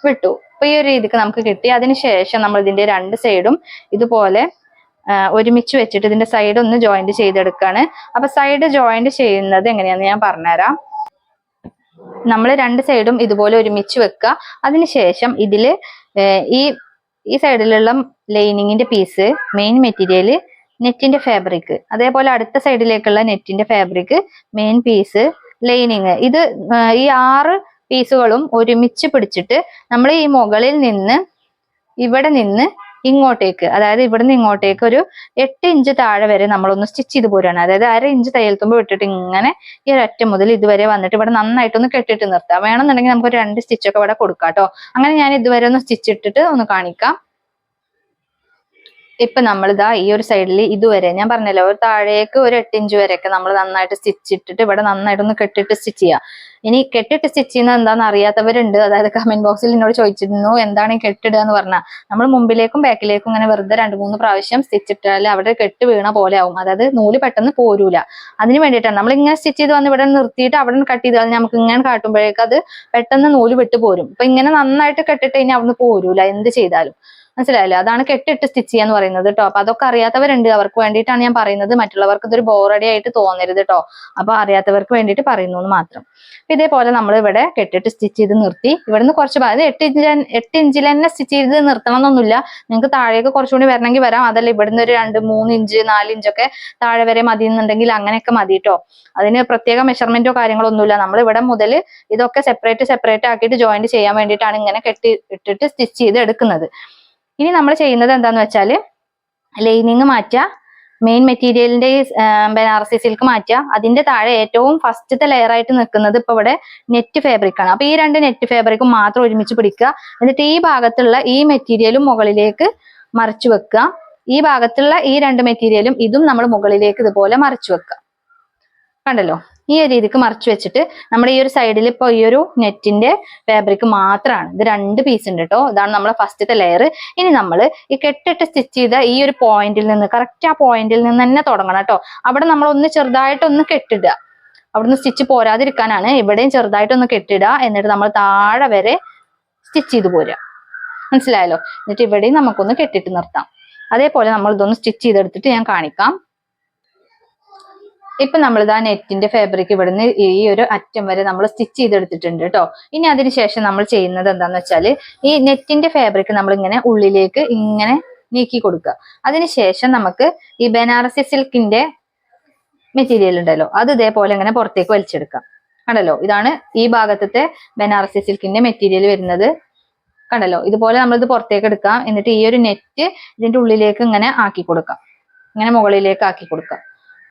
വിട്ടു. അപ്പൊ ഈ ഒരു രീതിക്ക് നമുക്ക് കിട്ടി. അതിനുശേഷം നമ്മൾ ഇതിന്റെ രണ്ട് സൈഡും ഇതുപോലെ ഒരുമിച്ച് വെച്ചിട്ട് ഇതിന്റെ സൈഡ് ഒന്ന് ജോയിന്റ് ചെയ്തെടുക്കാണ്. അപ്പൊ സൈഡ് ജോയിന്റ് ചെയ്യുന്നത് എങ്ങനെയാന്ന് ഞാൻ പറഞ്ഞുതരാം. നമ്മൾ രണ്ട് സൈഡും ഇതുപോലെ ഒരുമിച്ച് വെക്കുക. അതിനുശേഷം ഏർ ഈ ഈ സൈഡിലുള്ള ലൈനിങ്ങിന്റെ പീസ് മെയിൻ മെറ്റീരിയൽ നെറ്റിന്റെ ഫാബ്രിക് അതേപോലെ അടുത്ത സൈഡിലേക്കുള്ള നെറ്റിന്റെ ഫാബ്രിക് മെയിൻ പീസ് ലൈനിങ് ഇത് ഈ ആറ് പീസുകളും ഒരുമിച്ച് പിടിച്ചിട്ട് നമ്മൾ ഈ മുകളിൽ നിന്ന് ഇവിടെ നിന്ന് ഇങ്ങോട്ടേക്ക് അതായത് ഇവിടുന്ന് ഇങ്ങോട്ടേക്ക് ഒരു എട്ട് ഇഞ്ച് താഴെ വരെ നമ്മളൊന്ന് സ്റ്റിച്ച് ചെയ്ത് പോരാണ് അതായത് അര ഇഞ്ച് തയ്യൽ തുമ്പ് വിട്ടിട്ട് ഇങ്ങനെ ഈ ഒരറ്റം മുതൽ ഇതുവരെ വന്നിട്ട് ഇവിടെ നന്നായിട്ടൊന്ന് കെട്ടിട്ട് നിർത്താം. വേണമെന്നുണ്ടെങ്കിൽ നമുക്ക് രണ്ട് സ്റ്റിച്ചൊക്കെ ഇവിടെ കൊടുക്കാം കേട്ടോ. അങ്ങനെ ഞാൻ ഇതുവരെ ഒന്ന് സ്റ്റിച്ച് ഇട്ടിട്ട് ഒന്ന് കാണിക്കാം. ഇപ്പൊ നമ്മളിതാ ഈ ഒരു സൈഡിൽ ഇതുവരെ ഞാൻ പറഞ്ഞല്ലോ ഒരു താഴേക്ക് ഒരു എട്ട് ഇഞ്ച് വരെയൊക്കെ നമ്മൾ നന്നായിട്ട് സ്റ്റിച്ച് ഇട്ടിട്ട് ഇവിടെ നന്നായിട്ടൊന്ന് കെട്ടിട്ട് സ്റ്റിച്ച് ചെയ്യാം. ഇനി കെട്ടിട്ട് സ്റ്റിച്ച് ചെയ്യുന്ന എന്താണെന്ന് അറിയാത്തവരുണ്ട്. അതായത് കമന്റ് ബോക്സിൽ എന്നോട് ചോദിച്ചിരുന്നു എന്താണ് ഈ കെട്ടിടുക എന്ന് പറഞ്ഞാൽ നമ്മൾ മുമ്പിലേക്കും ബാക്കിലേക്കും ഇങ്ങനെ വെറുതെ രണ്ട് മൂന്ന് പ്രാവശ്യം സ്റ്റിച്ച് ഇട്ടാൽ അവിടെ കെട്ട് വീണ പോലെ ആവും. അതായത് നൂൽ പെട്ടെന്ന് പോരൂല. അതിന് വേണ്ടിയിട്ടാണ് നമ്മൾ ഇങ്ങനെ സ്റ്റിച്ച് ചെയ്ത് വന്ന് ഇവിടെ നിർത്തിയിട്ട് അവിടെ കട്ട് ചെയ്താൽ നമുക്ക് ഇങ്ങനെ കാട്ടുമ്പോഴേക്ക് അത് പെട്ടെന്ന് നൂൽ വിട്ട് പോരും. അപ്പൊ ഇങ്ങനെ നന്നായിട്ട് കെട്ടിട്ട് കഴിഞ്ഞാൽ അവിടുന്ന് പോരൂല എന്ത് ചെയ്താലും. മനസ്സിലായല്ലോ? അതാണ് കെട്ടിട്ട് സ്റ്റിച്ച് ചെയ്യാന്ന് പറയുന്നത് കേട്ടോ അപ്പൊ അതൊക്കെ അറിയാത്തവരുണ്ട്. അവർക്ക് വേണ്ടിയിട്ടാണ് ഞാൻ പറയുന്നത്. മറ്റുള്ളവർക്ക് ഇതൊരു ബോറടി ആയിട്ട് തോന്നരുത് കേട്ടോ അപ്പൊ അറിയാത്തവർക്ക് വേണ്ടിയിട്ട് പറയുന്നു മാത്രം. ഇതേപോലെ നമ്മൾ ഇവിടെ കെട്ടിട്ട് സ്റ്റിച്ച് ചെയ്ത് നിർത്തി. ഇവിടുന്ന് കുറച്ച് അതായത് എട്ട് ഇഞ്ച് എട്ട് ഇഞ്ചിൽ തന്നെ സ്റ്റിച്ച് ചെയ്ത് നിർത്തണം എന്നൊന്നുമില്ല നിങ്ങൾക്ക് താഴേക്ക് കുറച്ചുകൂടി വരണമെങ്കിൽ വരാം. അതല്ല ഇവിടുന്ന് ഒരു രണ്ട് മൂന്ന് ഇഞ്ച് നാല് ഇഞ്ചൊക്കെ താഴെ വരെ മതി എന്നുണ്ടെങ്കിൽ അങ്ങനെയൊക്കെ മതി കേട്ടോ അതിന് പ്രത്യേക മെഷർമെന്റോ കാര്യങ്ങളോ ഒന്നുമില്ല നമ്മൾ ഇവിടെ മുതൽ ഇതൊക്കെ സെപ്പറേറ്റ് സെപ്പറേറ്റ് ആക്കിയിട്ട് ജോയിന്റ് ചെയ്യാൻ വേണ്ടിയിട്ടാണ് ഇങ്ങനെ കെട്ടി ഇട്ടിട്ട് സ്റ്റിച്ച് ചെയ്ത് എടുക്കുന്നത്. ഇനി നമ്മൾ ചെയ്യുന്നത് എന്താന്ന് വെച്ചാൽ ലൈനിങ് മാറ്റുക. മെയിൻ മെറ്റീരിയലിന്റെ ഈ ബനാറസി സിൽക്ക് മാറ്റുക. അതിന്റെ താഴെ ഏറ്റവും ഫസ്റ്റത്തെ ലെയർ ആയിട്ട് നിൽക്കുന്നത് ഇപ്പൊ ഇവിടെ നെറ്റ് ഫാബ്രിക് ആണ്. അപ്പൊ ഈ രണ്ട് നെറ്റ് ഫാബ്രിക്കും മാത്രം ഒരുമിച്ച് പിടിക്കുക. എന്നിട്ട് ഈ ഭാഗത്തുള്ള ഈ മെറ്റീരിയലും മുകളിലേക്ക് മറിച്ചു വെക്കുക. ഈ ഭാഗത്തുള്ള ഈ രണ്ട് മെറ്റീരിയലും ഇതും നമ്മൾ മുകളിലേക്ക് ഇതുപോലെ മറിച്ചു വെക്കുക. കണ്ടല്ലോ? ഈ ഒരു രീതിക്ക് മറച്ചു വെച്ചിട്ട് നമ്മുടെ ഈ ഒരു സൈഡിൽ ഇപ്പോൾ ഈ ഒരു നെറ്റിന്റെ ഫാബ്രിക് മാത്രമാണ് ഇത് രണ്ട് പീസ് ഉണ്ട് കേട്ടോ ഇതാണ് നമ്മുടെ ഫസ്റ്റത്തെ ലെയർ ഇനി നമ്മൾ ഈ കെട്ടിട്ട് സ്റ്റിച്ച് ചെയ്ത ഈ ഒരു പോയിന്റിൽ നിന്ന് കറക്റ്റ് ആ പോയിന്റിൽ നിന്ന് തന്നെ തുടങ്ങണം കേട്ടോ അവിടെ നമ്മൾ ഒന്ന് ചെറുതായിട്ടൊന്ന് കെട്ടിടുക. അവിടുന്ന് സ്റ്റിച്ച് പോരാതിരിക്കാനാണ് ഇവിടെയും ചെറുതായിട്ടൊന്ന് കെട്ടിടുക. എന്നിട്ട് നമ്മൾ താഴെ വരെ സ്റ്റിച്ച് ചെയ്ത് പോരുക. മനസ്സിലായല്ലോ? എന്നിട്ട് ഇവിടെയും നമുക്കൊന്ന് കെട്ടിട്ട് നിർത്താം. അതേപോലെ നമ്മൾ ഇതൊന്ന് സ്റ്റിച്ച് ചെയ്തെടുത്തിട്ട് ഞാൻ കാണിക്കാം. ഇപ്പൊ നമ്മൾ ഇതാ നെറ്റിന്റെ ഫാബ്രിക് ഇവിടുന്ന് ഈ ഒരു അറ്റം വരെ നമ്മൾ സ്റ്റിച്ച് ചെയ്തെടുത്തിട്ടുണ്ട് കേട്ടോ ഇനി അതിനുശേഷം നമ്മൾ ചെയ്യുന്നത് എന്താന്ന് വെച്ചാൽ ഈ നെറ്റിന്റെ ഫാബ്രിക് നമ്മൾ ഇങ്ങനെ ഉള്ളിലേക്ക് ഇങ്ങനെ നീക്കി കൊടുക്കുക. അതിനുശേഷം നമുക്ക് ഈ ബനാറസി സിൽക്കിന്റെ മെറ്റീരിയൽ ഉണ്ടല്ലോ അത് ഇതേപോലെ ഇങ്ങനെ പുറത്തേക്ക് വലിച്ചെടുക്കാം. കണ്ടല്ലോ? ഇതാണ് ഈ ഭാഗത്തെ ബനാറസി സിൽക്കിന്റെ മെറ്റീരിയൽ വരുന്നത്. കണ്ടല്ലോ? ഇതുപോലെ നമ്മൾ ഇത് പുറത്തേക്ക് എടുക്കാം. എന്നിട്ട് ഈ ഒരു നെറ്റ് ഇതിന്റെ ഉള്ളിലേക്ക് ഇങ്ങനെ ആക്കി കൊടുക്കാം. ഇങ്ങനെ മുകളിലേക്ക് ആക്കി കൊടുക്കാം.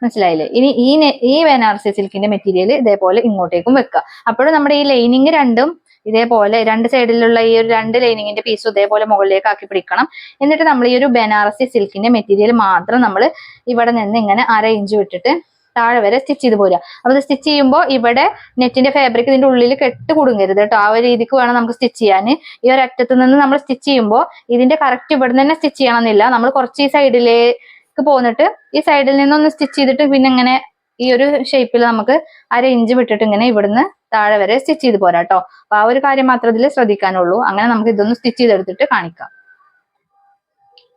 മനസ്സിലായില്ലേ? ഇനി ഈ ഈ ബനാറസി സിൽക്കിന്റെ മെറ്റീരിയൽ ഇതേപോലെ ഇങ്ങോട്ടേക്കും വെക്കുക. അപ്പോഴും നമ്മുടെ ഈ ലൈനിങ് രണ്ടും ഇതേപോലെ രണ്ട് സൈഡിലുള്ള ഈ ഒരു രണ്ട് ലൈനിങ്ങിന്റെ പീസും ഇതേപോലെ മുകളിലേക്ക് ആക്കി പിടിക്കണം. എന്നിട്ട് നമ്മൾ ഈ ഒരു ബനാറസി സിൽക്കിന്റെ മെറ്റീരിയൽ മാത്രം നമ്മൾ ഇവിടെ നിന്ന് ഇങ്ങനെ അര ഇഞ്ച് വിട്ടിട്ട് താഴെ വരെ സ്റ്റിച്ച് ചെയ്ത് പോരുക. അപ്പൊ ഇത് സ്റ്റിച്ച് ചെയ്യുമ്പോൾ ഇവിടെ നെറ്റിന്റെ ഫാബ്രിക് ഇതിന്റെ ഉള്ളിൽ കെട്ട് കൊടുങ്ങരുത് കേട്ടോ. ആ ഒരു രീതിക്ക് വേണം നമുക്ക് സ്റ്റിച്ച് ചെയ്യാൻ. ഈ ഒരു അറ്റത്ത് നിന്ന് നമ്മൾ സ്റ്റിച്ച് ചെയ്യുമ്പോൾ ഇതിന്റെ കറക്റ്റ് ഇവിടെ തന്നെ സ്റ്റിച്ച് ചെയ്യണമെന്നില്ല. നമ്മൾ കുറച്ച് ഈ സൈഡിലേക്ക് പോന്നിട്ട് ഈ സൈഡിൽ നിന്നൊന്ന് സ്റ്റിച്ച് ചെയ്തിട്ട് പിന്നെ ഇങ്ങനെ ഈ ഒരു ഷേപ്പിൽ നമുക്ക് അര ഇഞ്ച് വിട്ടിട്ട് ഇങ്ങനെ ഇവിടുന്ന് താഴെ വരെ സ്റ്റിച്ച് ചെയ്ത് പോരാ കേട്ടോ അപ്പൊ ആ ഒരു കാര്യം മാത്രം ഇതിൽ ശ്രദ്ധിക്കാനുള്ളൂ. അങ്ങനെ നമുക്ക് ഇതൊന്ന് സ്റ്റിച്ച് ചെയ്തെടുത്തിട്ട് കാണിക്കാം.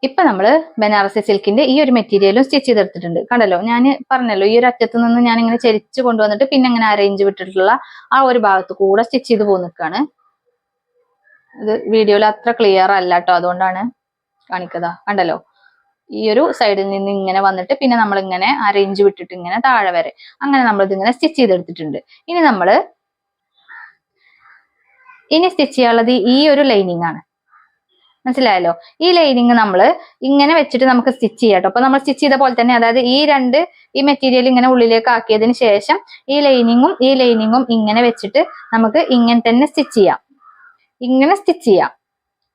ഇപ്പൊ നമ്മൾ ബനാറസി സിൽക്കിന്റെ ഈ ഒരു മെറ്റീരിയലും സ്റ്റിച്ച് ചെയ്തെടുത്തിട്ടുണ്ട്. കണ്ടല്ലോ? ഞാൻ പറഞ്ഞല്ലോ ഈ ഒരു അറ്റത്ത് നിന്ന് ഞാൻ ഇങ്ങനെ ചരിച്ച് കൊണ്ടുവന്നിട്ട് പിന്നെ ഇങ്ങനെ അറേഞ്ച് വിട്ടിട്ടുള്ള ആ ഒരു ഭാഗത്ത് കൂടെ സ്റ്റിച്ച് ചെയ്ത് നിൽക്കാണ് ഇത് വീഡിയോയിൽ അത്ര ക്ലിയർ അല്ല കേട്ടോ അതുകൊണ്ടാണ് കാണിക്കതാ. കണ്ടല്ലോ? ഈ ഒരു സൈഡിൽ നിന്ന് ഇങ്ങനെ വന്നിട്ട് പിന്നെ നമ്മൾ ഇങ്ങനെ ആ റേഞ്ച് വിട്ടിട്ട് ഇങ്ങനെ താഴെ വരെ. അങ്ങനെ നമ്മൾ ഇതിങ്ങനെ സ്റ്റിച്ച് ചെയ്തെടുത്തിട്ടുണ്ട്. ഇനി നമ്മൾ ഇനി സ്റ്റിച്ച് ചെയ്യാനുള്ളത് ഈ ഒരു ലൈനിങ് ആണ്. മനസ്സിലായല്ലോ? ഈ ലൈനിങ് നമ്മൾ ഇങ്ങനെ വെച്ചിട്ട് നമുക്ക് സ്റ്റിച്ച് ചെയ്യാം അപ്പൊ നമ്മൾ സ്റ്റിച്ച് ചെയ്ത പോലെ തന്നെ അതായത് ഈ രണ്ട് ഈ മെറ്റീരിയൽ ഇങ്ങനെ ഉള്ളിലേക്ക് ആക്കിയതിന് ശേഷം ഈ ലൈനിങ്ങും ഈ ലൈനിങ്ങും ഇങ്ങനെ വെച്ചിട്ട് നമുക്ക് ഇങ്ങനെ തന്നെ സ്റ്റിച്ച് ചെയ്യാം. ഇങ്ങനെ സ്റ്റിച്ച് ചെയ്യാം.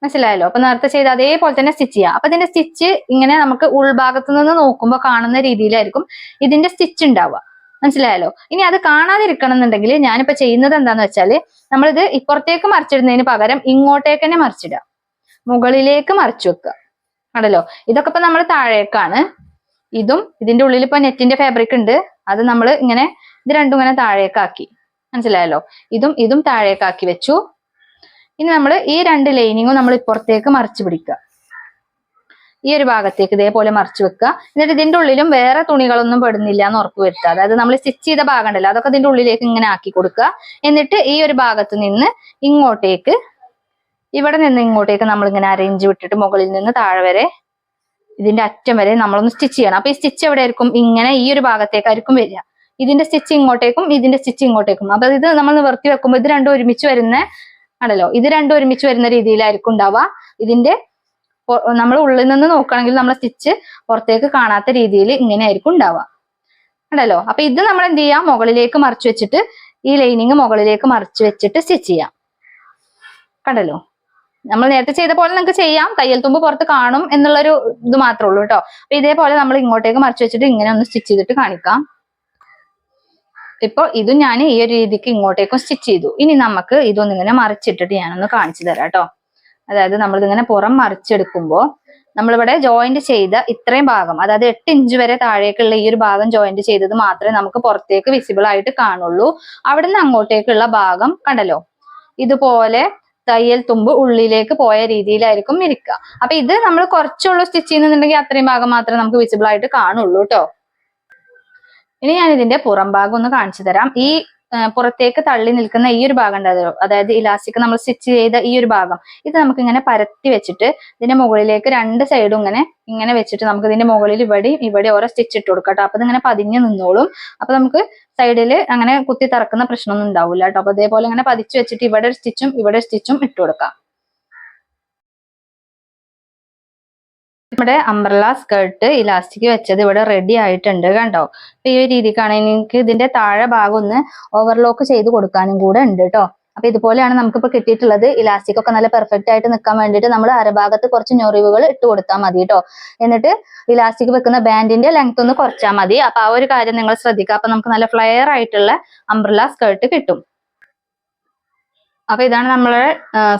മനസ്സിലായല്ലോ? അപ്പൊ നേരത്തെ ചെയ്ത അതേപോലെ തന്നെ സ്റ്റിച്ച് ചെയ്യാം. അപ്പൊ ഇതിന്റെ സ്റ്റിച്ച് ഇങ്ങനെ നമുക്ക് ഉൾഭാഗത്ത് നിന്ന് നോക്കുമ്പോൾ കാണുന്ന രീതിയിലായിരിക്കും ഇതിന്റെ സ്റ്റിച്ച് ഉണ്ടാവുക. മനസ്സിലായല്ലോ? ഇനി അത് കാണാതിരിക്കണം എന്നുണ്ടെങ്കിൽ ഞാനിപ്പോ ചെയ്യുന്നത് എന്താന്ന് വെച്ചാൽ നമ്മളിത് ഇപ്പുറത്തേക്ക് മറിച്ചിടുന്നതിന് പകരം ഇങ്ങോട്ടേക്ക് തന്നെ മറിച്ചിടുക. മുകളിലേക്ക് മറിച്ചു വെക്കുക. ആണല്ലോ? ഇതൊക്കെ ഇപ്പൊ നമ്മൾ താഴേക്കാണ്. ഇതും ഇതിന്റെ ഉള്ളിൽ ഇപ്പൊ നെറ്റിന്റെ ഫാബ്രിക് ഉണ്ട്. അത് നമ്മൾ ഇങ്ങനെ ഇത് രണ്ടും ഇങ്ങനെ താഴേക്കാക്കി. മനസ്സിലായല്ലോ? ഇതും ഇതും താഴേക്കാക്കി വെച്ചു. ഇനി നമ്മൾ ഈ രണ്ട് ലൈനിങ്ങും നമ്മൾ ഇപ്പുറത്തേക്ക് മറിച്ച് പിടിക്കുക. ഈ ഒരു ഭാഗത്തേക്ക് ഇതേപോലെ മറിച്ച് വെക്കുക. എന്നിട്ട് ഇതിന്റെ ഉള്ളിലും വേറെ തുണികളൊന്നും പെടുന്നില്ല എന്ന് ഉറപ്പ് വരുത്തുക. അതായത് നമ്മൾ സ്റ്റിച്ച് ചെയ്ത ഭാഗം ഉണ്ടല്ലോ അതൊക്കെ ഇതിന്റെ ഉള്ളിലേക്ക് ഇങ്ങനെ ആക്കി കൊടുക്കുക. എന്നിട്ട് ഈ ഒരു ഭാഗത്ത് നിന്ന് ഇങ്ങോട്ടേക്ക് ഇവിടെ നിന്ന് ഇങ്ങോട്ടേക്ക് നമ്മൾ ഇങ്ങനെ അരേഞ്ച് വിട്ടിട്ട് മുകളിൽ നിന്ന് താഴെ വരെ ഇതിന്റെ അറ്റം വരെ നമ്മളൊന്ന് സ്റ്റിച്ച് ചെയ്യണം. അപ്പൊ ഈ സ്റ്റിച്ച് എവിടെ ആയിരിക്കും ഇങ്ങനെ ഈ ഒരു ഭാഗത്തേക്കായിരിക്കും വരിക. ഇതിന്റെ സ്റ്റിച്ച് ഇങ്ങോട്ടേക്കും ഇതിന്റെ സ്റ്റിച്ച് ഇങ്ങോട്ടേക്കും. അപ്പൊ ഇത് നമ്മൾ നിവർത്തി വെക്കുമ്പോൾ ഇത് രണ്ടും ഒരുമിച്ച് വരുന്ന ആണല്ലോ? ഇത് രണ്ടും ഒരുമിച്ച് വരുന്ന രീതിയിലായിരിക്കും ഉണ്ടാവുക. ഇതിന്റെ നമ്മൾ ഉള്ളിൽ നിന്ന് നോക്കുകയാണെങ്കിൽ നമ്മൾ സ്റ്റിച്ച് പുറത്തേക്ക് കാണാത്ത രീതിയിൽ ഇങ്ങനെ ആയിരിക്കും ഉണ്ടാവുക. ഉണ്ടല്ലോ അപ്പൊ ഇത് നമ്മൾ എന്ത് ചെയ്യാം? മുകളിലേക്ക് മറിച്ച് വെച്ചിട്ട് ഈ ലൈനിങ് മുകളിലേക്ക് മറിച്ച് വെച്ചിട്ട് സ്റ്റിച്ച് ചെയ്യാം. കണ്ടല്ലോ? നമ്മൾ നേരത്തെ ചെയ്ത പോലെ നിങ്ങൾക്ക് ചെയ്യാം. തയ്യൽ തുമ്പ് പുറത്ത് കാണും എന്നുള്ളൊരു ഇത് മാത്രമേ ഉള്ളൂ കേട്ടോ. അപ്പൊ ഇതേപോലെ നമ്മൾ ഇങ്ങോട്ടേക്ക് മറിച്ച് വെച്ചിട്ട് ഇങ്ങനെ ഒന്ന് സ്റ്റിച്ച് ചെയ്തിട്ട് കാണിക്കാം. ഇപ്പൊ ഇത് ഞാൻ ഈ ഒരു രീതിക്ക് ഇങ്ങോട്ടേക്കും സ്റ്റിച്ച് ചെയ്തു. ഇനി നമുക്ക് ഇതൊന്നിങ്ങനെ മറിച്ചിട്ടിട്ട് ഞാനൊന്ന് കാണിച്ചു തരാം കേട്ടോ. അതായത് നമ്മൾ ഇതിങ്ങനെ പുറം മറിച്ചെടുക്കുമ്പോൾ നമ്മളിവിടെ ജോയിന്റ് ചെയ്ത ഇത്രയും ഭാഗം അതായത് എട്ട് ഇഞ്ച് വരെ താഴേക്കുള്ള ഈ ഒരു ഭാഗം ജോയിന്റ് ചെയ്തത് മാത്രമേ നമുക്ക് പുറത്തേക്ക് വിസിബിൾ ആയിട്ട് കാണുള്ളൂ. അവിടെ നിന്ന് അങ്ങോട്ടേക്കുള്ള ഭാഗം കണ്ടല്ലോ? ഇതുപോലെ തയ്യൽ തുമ്പ് ഉള്ളിലേക്ക് പോയ രീതിയിലായിരിക്കും ഇരിക്കുക. അപ്പൊ ഇത് നമ്മൾ കുറച്ചുള്ളൂ സ്റ്റിച്ച് ചെയ്യുന്നുണ്ടെങ്കിൽ അത്രയും ഭാഗം മാത്രമേ നമുക്ക് വിസിബിൾ ആയിട്ട് കാണുള്ളൂ കേട്ടോ. ഇനി ഞാൻ ഇതിന്റെ പുറം ഭാഗം ഒന്ന് കാണിച്ചു തരാം. ഈ പുറത്തേക്ക് തള്ളി നിൽക്കുന്ന ഈ ഒരു ഭാഗം ഉണ്ടായിരുന്നു അതായത് ഇലാസ്റ്റിക് നമ്മൾ സ്റ്റിച്ച് ചെയ്ത ഈ ഒരു ഭാഗം. ഇത് നമുക്ക് ഇങ്ങനെ പരത്തി വെച്ചിട്ട് ഇതിന്റെ മുകളിലേക്ക് രണ്ട് സൈഡും ഇങ്ങനെ ഇങ്ങനെ വെച്ചിട്ട് നമുക്ക് ഇതിന്റെ മുകളിൽ ഇവിടെയും ഇവിടെ ഓരോ സ്റ്റിച്ച് ഇട്ട് കൊടുക്കാം കേട്ടോ. അപ്പൊ ഇതിങ്ങനെ പതിഞ്ഞ് നിന്നോളും. അപ്പൊ നമുക്ക് സൈഡിൽ അങ്ങനെ കുത്തി തറക്കുന്ന പ്രശ്നമൊന്നും ഉണ്ടാവില്ല കേട്ടോ. അപ്പൊ അതേപോലെ ഇങ്ങനെ പതിച്ചു വെച്ചിട്ട് ഇവിടെ ഒരു സ്റ്റിച്ചും ഇവിടെ സ്റ്റിച്ചും ഇട്ട് കൊടുക്കാം. നമ്മുടെ അംബ്രല സ്കേർട്ട് ഇലാസ്റ്റിക് വെച്ചത് ഇവിടെ റെഡി ആയിട്ടുണ്ട് കണ്ടോ? അപ്പൊ ഈ ഒരു രീതിക്കാണ് എനിക്ക് ഇതിന്റെ താഴെ ഭാഗം ഒന്ന് ഓവർലോക്ക് ചെയ്ത് കൊടുക്കാനും കൂടെ ഉണ്ട് കേട്ടോ അപ്പൊ ഇതുപോലെയാണ് നമുക്കിപ്പോ കിട്ടിയിട്ടുള്ളത്. ഇലാസ്റ്റിക് ഒക്കെ നല്ല പെർഫെക്റ്റ് ആയിട്ട് നിൽക്കാൻ വേണ്ടിയിട്ട് നമ്മൾ അരഭാഗത്ത് കുറച്ച് ഞൊറിവുകൾ ഇട്ട് കൊടുത്താൽ മതി കേട്ടോ എന്നിട്ട് ഇലാസ്റ്റിക് വെക്കുന്ന ബാൻഡിന്റെ ലെങ്ത് ഒന്ന് കുറച്ചാൽ മതി. അപ്പൊ ആ ഒരു കാര്യം നിങ്ങൾ ശ്രദ്ധിക്കുക. അപ്പൊ നമുക്ക് നല്ല ഫ്ലെയർ ആയിട്ടുള്ള അംബ്രല സ്കേർട്ട് കിട്ടും. അപ്പൊ ഇതാണ് നമ്മളെ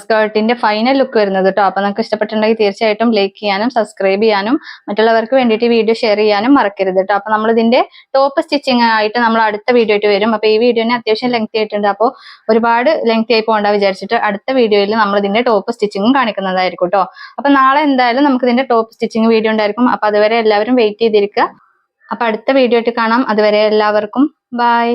സ്കേർട്ടിന്റെ ഫൈനൽ ലുക്ക് വരുന്നത് കേട്ടോ അപ്പൊ നിങ്ങൾക്ക് ഇഷ്ടപ്പെട്ടിട്ടുണ്ടെങ്കിൽ തീർച്ചയായിട്ടും ലൈക്ക് ചെയ്യാനും സബ്സ്ക്രൈബ് ചെയ്യാനും മറ്റുള്ളവർക്ക് വേണ്ടിയിട്ട് വീഡിയോ ഷെയർ ചെയ്യാനും മറക്കരുത് കേട്ടോ അപ്പൊ നമ്മൾ ഇതിന്റെ ടോപ്പ് സ്റ്റിച്ചിങ് ആയിട്ട് നമ്മൾ അടുത്ത വീഡിയോ ആയിട്ട് വരും. അപ്പൊ ഈ വീഡിയോനെ അത്യാവശ്യം ലെങ്ത് ആയിട്ടുണ്ട്. അപ്പോൾ ഒരുപാട് ലെങ്ത് ആയി പോകണ്ട വിചാരിച്ചിട്ട് അടുത്ത വീഡിയോയിൽ നമ്മൾ ഇതിന്റെ ടോപ്പ് സ്റ്റിച്ചിങ്ങും കാണിക്കുന്നതായിരിക്കും കേട്ടോ അപ്പൊ നാളെ എന്തായാലും നമുക്ക് ഇതിന്റെ ടോപ്പ് സ്റ്റിച്ചിങ് വീഡിയോ ഉണ്ടായിരിക്കും. അപ്പൊ അതുവരെ എല്ലാവരും വെയിറ്റ് ചെയ്തിരിക്കുക. അപ്പൊ അടുത്ത വീഡിയോ ആയിട്ട് കാണാം. അതുവരെ എല്ലാവർക്കും ബൈ